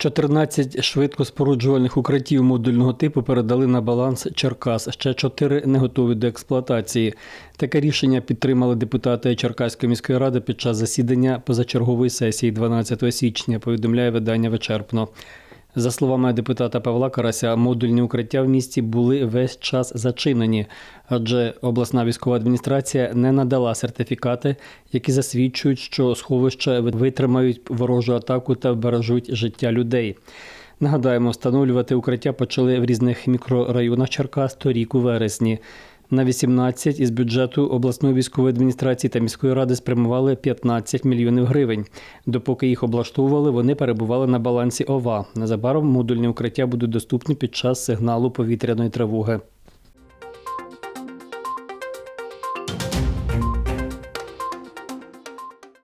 14 швидкоспоруджувальних укриттів модульного типу передали на баланс Черкас. Ще 4 не готові до експлуатації. Таке рішення підтримали депутати Черкаської міської ради під час засідання позачергової сесії 12 січня. Повідомляє видання вичерпно. За словами депутата Павла Карася, модульні укриття в місті були весь час зачинені, адже обласна військова адміністрація не надала сертифікати, які засвідчують, що сховища витримають ворожу атаку та вбережуть життя людей. Нагадаємо, встановлювати укриття почали в різних мікрорайонах Черкас торік у вересні. На 18 із бюджету обласної військової адміністрації та міської ради спрямували 15 мільйонів гривень. Допоки їх облаштовували, вони перебували на балансі ОВА. Незабаром модульні укриття будуть доступні під час сигналу повітряної тривоги.